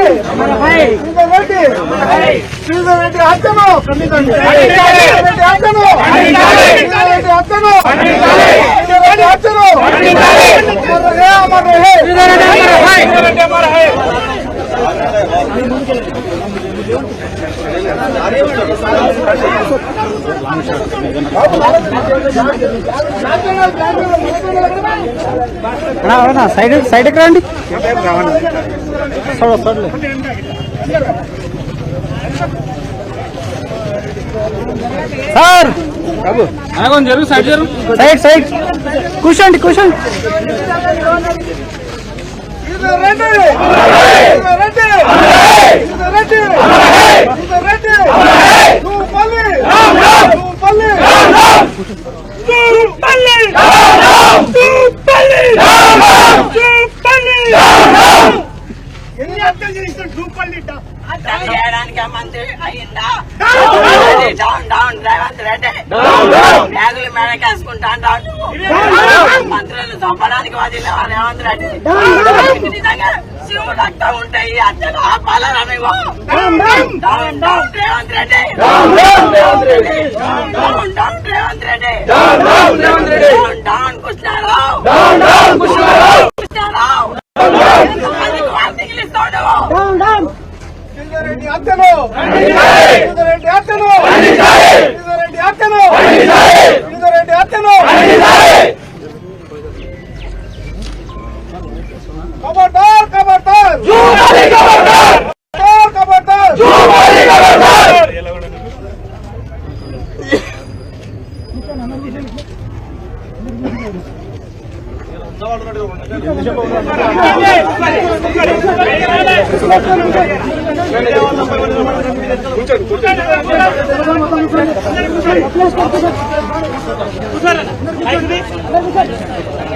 రెడ్డి శ్రీధర్ రెడ్డి శ్రీధర్ రెడ్డి హత్యను ఖండించండి హత్యను రెడ్డి హత్యను రెడ్డి హత్యను శ్రీధర్ రెడ్డి సైడ్ సైడ్ ఎక్కడ రండి చూడ చూడలే సార్! జరుగు సైడ్ జరుగు. Side side. కూర్చోండి కూర్చోండి శ్రీధర్ రెడ్డి శ్రీధర్ రెడ్డి శ్రీధర్ రెడ్డి శ్రీధర్ రెడ్డి నువ్వు పల్లి నువ్వు పల్లి నువ్వు పల్లి నువ్వు పల్లి ఎన్ని హత్యలు చేసిన దూపల్లి అతను చేయడానికి మంత్రి అయిందా డౌన్ డౌన్ రేవంత్ రెడ్డి బ్యాగులు మేడకేసుకుంటా అంటాడు మంత్రులు చంపడానికి వదిలే రేవంత్ రెడ్డి నిజంగా శివుడు రక్తం ఉంటే ఈ హత్యను ఆపాలరా నువ్వు down down Revanth Reddy Revanth Reddy down Krishnarao Krishnarao ఎంతమందికి వార్తలు ఇస్తాడు రెడ్డి హత్యను ఖబర్దార్ ఖబర్దార్ ఖబర్దార్ ఖబర్దార్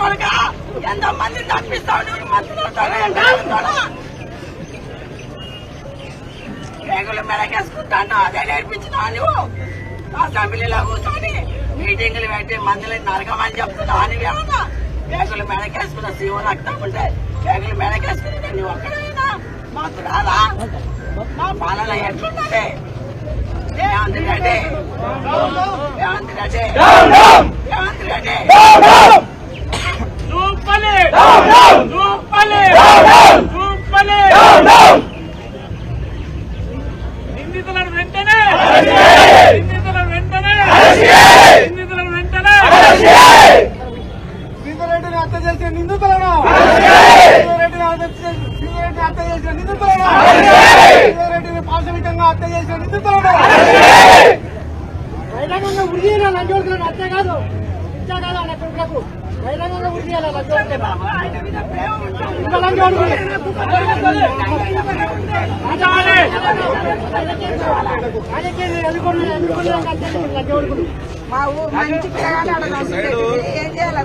కొడుక. ఎంతో మంది తప్పిస్తాడు రేగులు మెడకేసుకుంటాను. అదే నేర్పించినా నువ్వు అసెంబ్లీలో కూర్చొని మీటింగులు పెట్టి మందులు నరకమని చెప్తున్నావు అని ఏమన్నా? రేగులు మెడకేసుకున్న శివ రక్తం ఉంటే రేగులు మెడకేసుకుని నువ్వు ఒక్కడైనా మాకు రాదా? మా పాలన ఎట్లున్నది? రేవంత్ రెడ్డి. రేవంత్ రెడ్డి. రేవంత్ రెడ్డి. హత్య చేసిన నిందితులను. హత్య చేసిన హత్య శ్రీధరెడ్డిని పాశవికంగా హత్య చేసిన నిందితులను. బహిరంగంగా ఉరి చేయాలి లంచోడుకులను అంతే కాదు. ఇచ్చా కాదు అన్న కొడుకులకు బహిరంగంగా ఉరి చేయాలి లంచోడుకులు రాజకీయాలు లంచోడుకులు మా ఊరు మంచి పిల్లగాడు ఏం చేయాలి?